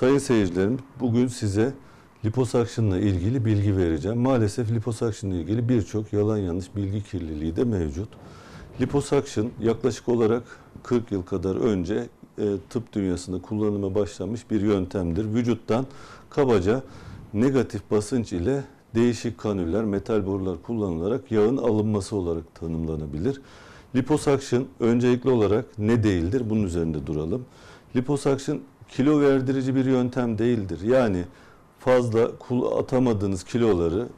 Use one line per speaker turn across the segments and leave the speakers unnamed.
Sayın seyircilerim, bugün size liposakşınla ilgili bilgi vereceğim. Maalesef liposakşınla ilgili birçok yalan yanlış bilgi kirliliği de mevcut. Liposakşın yaklaşık olarak 40 yıl kadar önce e, tıp dünyasında kullanıma başlanmış bir yöntemdir. Vücuttan kabaca negatif basınç ile değişik kanüller, metal borular kullanılarak yağın alınması olarak tanımlanabilir. Liposakşın öncelikli olarak ne değildir? Bunun üzerinde duralım. Liposakşın kilo verdirici bir yöntem değildir. Yani fazla atamadığınız kiloları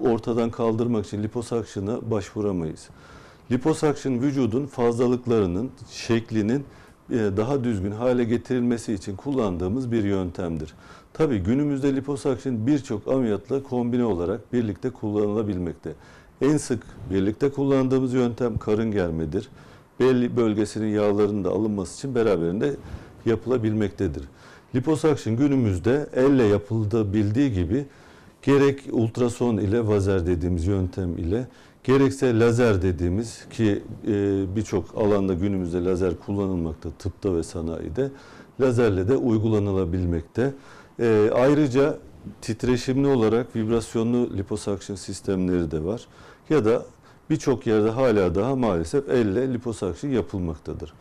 ortadan kaldırmak için liposakşına başvuramayız. Liposakşın vücudun fazlalıklarının şeklinin e, daha düzgün hale getirilmesi için kullandığımız bir yöntemdir. Tabi günümüzde liposakşın birçok ameliyatla kombine olarak birlikte kullanılabilmekte. En sık birlikte kullandığımız yöntem karın germedir. Belli bölgesinin yağlarının da alınması için beraberinde yapılabilmektedir. Liposakşın günümüzde elle yapıldığı bildiği gibi gerek ultrason ile vazer dediğimiz yöntem ile gerekse lazer dediğimiz ki e, birçok alanda günümüzde lazer kullanılmakta tıpta ve sanayide lazerle de uygulanılabilmekte. E, ayrıca titreşimli olarak vibrasyonlu liposakşın sistemleri de var ya da birçok yerde hala daha maalesef elle liposakşın yapılmaktadır.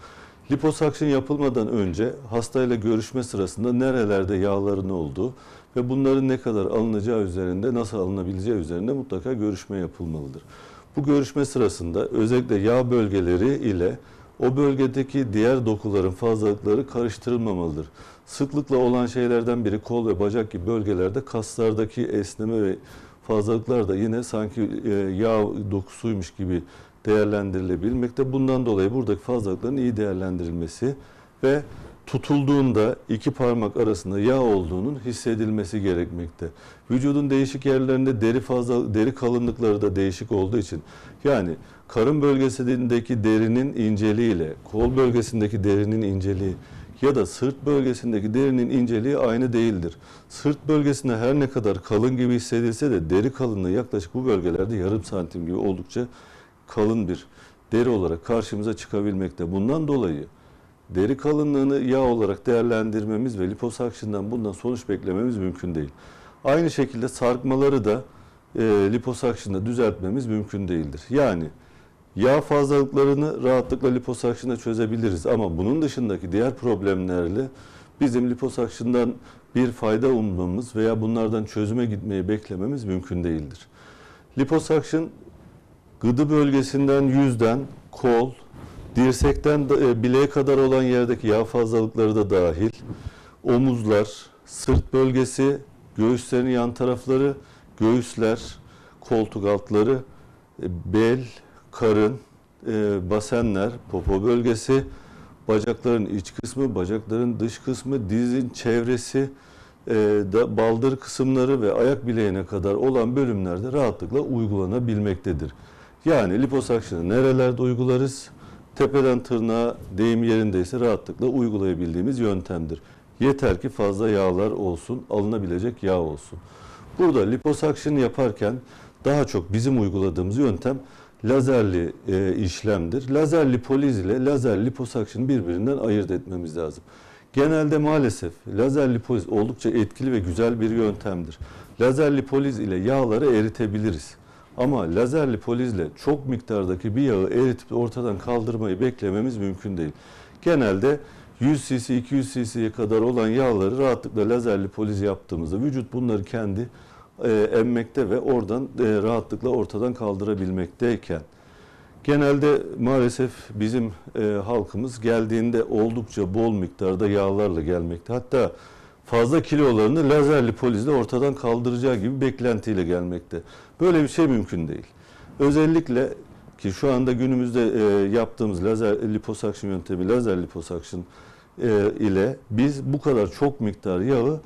Liposakşın yapılmadan önce hastayla görüşme sırasında nerelerde yağların olduğu ve bunların ne kadar alınacağı üzerinde, nasıl alınabileceği üzerinde mutlaka görüşme yapılmalıdır. Bu görüşme sırasında özellikle yağ bölgeleri ile o bölgedeki diğer dokuların fazlalıkları karıştırılmamalıdır. Sıklıkla olan şeylerden biri kol ve bacak gibi bölgelerde kaslardaki esneme ve fazlalıklar da yine sanki e, yağ dokusuymuş gibi değerlendirilebilmekte. Bundan dolayı buradaki fazlalıkların iyi değerlendirilmesi ve tutulduğunda iki parmak arasında yağ olduğunun hissedilmesi gerekmekte. Vücudun değişik yerlerinde deri fazla deri kalınlıkları da değişik olduğu için yani karın bölgesindeki derinin inceliği ile kol bölgesindeki derinin inceliği ya da sırt bölgesindeki derinin inceliği aynı değildir. Sırt bölgesinde her ne kadar kalın gibi hissedilse de deri kalınlığı yaklaşık bu bölgelerde yarım santim gibi oldukça kalın bir deri olarak karşımıza çıkabilmekte. Bundan dolayı deri kalınlığını yağ olarak değerlendirmemiz ve liposakşından bundan sonuç beklememiz mümkün değil. Aynı şekilde sarkmaları da e, liposakşında düzeltmemiz mümkün değildir. Yani yağ fazlalıklarını rahatlıkla liposakşında çözebiliriz ama bunun dışındaki diğer problemlerle bizim liposakşından bir fayda ummamız veya bunlardan çözüme gitmeyi beklememiz mümkün değildir. Liposakşın gıdı bölgesinden yüzden, kol, dirsekten e, bileğe kadar olan yerdeki yağ fazlalıkları da dahil, omuzlar, sırt bölgesi, göğüslerin yan tarafları, göğüsler, koltuk altları, e, bel, karın, e, basenler, popo bölgesi, bacakların iç kısmı, bacakların dış kısmı, dizin çevresi, da baldır kısımları ve ayak bileğine kadar olan bölümlerde rahatlıkla uygulanabilmektedir. Yani liposakşını nerelerde uygularız? Tepeden tırnağa deyim yerindeyse rahatlıkla uygulayabildiğimiz yöntemdir. Yeter ki fazla yağlar olsun, alınabilecek yağ olsun. Burada liposakşın yaparken daha çok bizim uyguladığımız yöntem lazerli e, işlemdir. Lazer lipoliz ile lazer liposakşını birbirinden ayırt etmemiz lazım. Genelde maalesef lazer lipoliz oldukça etkili ve güzel bir yöntemdir. Lazer lipoliz ile yağları eritebiliriz. Ama lazer lipolizle çok miktardaki bir yağı eritip ortadan kaldırmayı beklememiz mümkün değil. Genelde 100 cc, 200 cc'ye kadar olan yağları rahatlıkla lazer lipoliz yaptığımızda vücut bunları kendi e, emmekte ve oradan e, rahatlıkla ortadan kaldırabilmekteyken genelde maalesef bizim e, halkımız geldiğinde oldukça bol miktarda yağlarla gelmekte. Hatta fazla kilolarını lazer lipolizle ortadan kaldıracağı gibi beklentiyle gelmekte. Böyle bir şey mümkün değil. Özellikle ki şu anda günümüzde e, yaptığımız lazer liposakşın yöntemi, lazer liposakşın e, ile biz bu kadar çok miktar yağı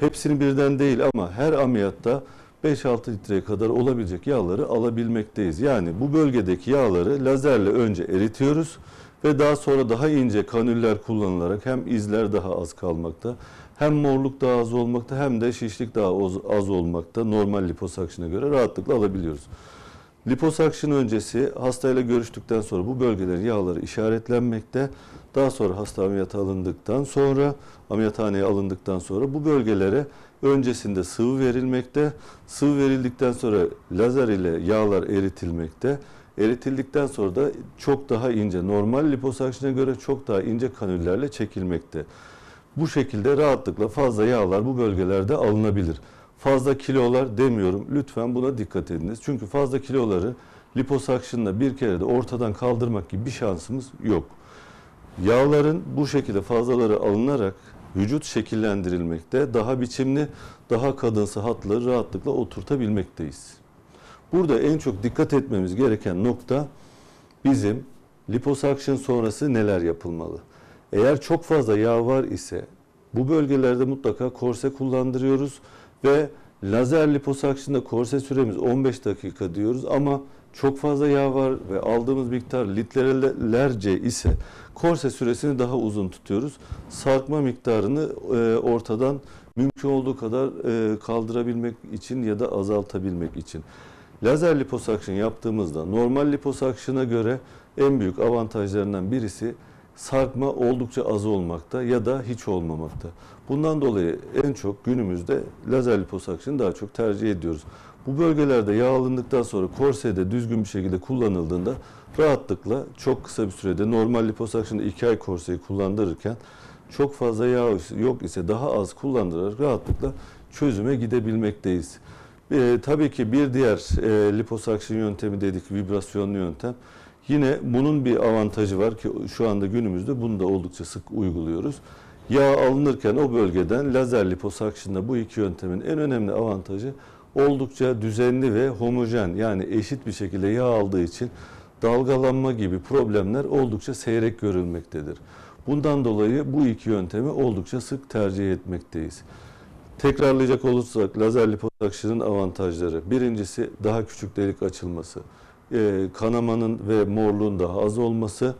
hepsini birden değil ama her ameliyatta 5-6 litreye kadar olabilecek yağları alabilmekteyiz. Yani bu bölgedeki yağları lazerle önce eritiyoruz ve daha sonra daha ince kanüller kullanılarak hem izler daha az kalmakta, hem morluk daha az olmakta hem de şişlik daha az- olmakta normal liposakşına göre rahatlıkla alabiliyoruz. Liposakşın öncesi hastayla görüştükten sonra bu bölgelerin yağları işaretlenmekte. Daha sonra hasta ameliyata alındıktan sonra, ameliyathaneye alındıktan sonra bu bölgelere öncesinde sıvı verilmekte. Sıvı verildikten sonra lazer ile yağlar eritilmekte. Eritildikten sonra da çok daha ince, normal liposakşına göre çok daha ince kanüllerle çekilmekte. Bu şekilde rahatlıkla fazla yağlar bu bölgelerde alınabilir. Fazla kilolar demiyorum. Lütfen buna dikkat ediniz. Çünkü fazla kiloları liposakşınla bir kere de ortadan kaldırmak gibi bir şansımız yok. Yağların bu şekilde fazlaları alınarak vücut şekillendirilmekte, daha biçimli, daha kadınsı hatları rahatlıkla oturtabilmekteyiz. Burada en çok dikkat etmemiz gereken nokta bizim liposakşın sonrası neler yapılmalı? Eğer çok fazla yağ var ise bu bölgelerde mutlaka korse kullandırıyoruz ve lazer liposakşında korse süremiz 15 dakika diyoruz ama çok fazla yağ var ve aldığımız miktar litrelerce ise korse süresini daha uzun tutuyoruz. Sarkma miktarını e, ortadan mümkün olduğu kadar e, kaldırabilmek için ya da azaltabilmek için. Lazer liposakşın yaptığımızda normal liposakşına göre en büyük avantajlarından birisi sarkma oldukça az olmakta ya da hiç olmamakta. Bundan dolayı en çok günümüzde lazer liposakşını daha çok tercih ediyoruz. Bu bölgelerde yağ alındıktan sonra korsede düzgün bir şekilde kullanıldığında rahatlıkla çok kısa bir sürede normal liposakşında 2 ay korseyi kullandırırken çok fazla yağ yok ise daha az kullandırarak rahatlıkla çözüme gidebilmekteyiz. Ee, tabii ki bir diğer e, liposakşın yöntemi dedik vibrasyonlu yöntem. Yine bunun bir avantajı var ki şu anda günümüzde bunu da oldukça sık uyguluyoruz. Yağ alınırken o bölgeden lazer liposakşında bu iki yöntemin en önemli avantajı oldukça düzenli ve homojen yani eşit bir şekilde yağ aldığı için dalgalanma gibi problemler oldukça seyrek görülmektedir. Bundan dolayı bu iki yöntemi oldukça sık tercih etmekteyiz. Tekrarlayacak olursak lazer liposakşının avantajları. Birincisi daha küçük delik açılması. Ee, kanamanın ve morluğun daha az olması,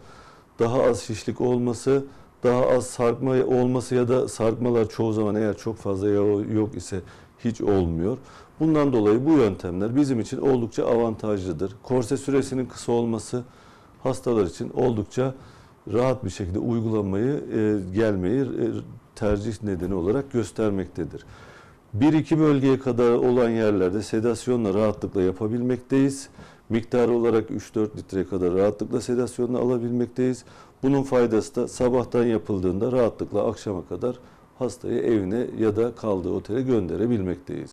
daha az şişlik olması, daha az sarkma olması ya da sarkmalar çoğu zaman eğer çok fazla yağ yok ise hiç olmuyor. Bundan dolayı bu yöntemler bizim için oldukça avantajlıdır. Korse süresinin kısa olması hastalar için oldukça rahat bir şekilde uygulamayı, e, gelmeyi e, tercih nedeni olarak göstermektedir. 1-2 bölgeye kadar olan yerlerde sedasyonla rahatlıkla yapabilmekteyiz. Miktar olarak 3-4 litreye kadar rahatlıkla sedasyonla alabilmekteyiz. Bunun faydası da sabahtan yapıldığında rahatlıkla akşama kadar hastayı evine ya da kaldığı otele gönderebilmekteyiz.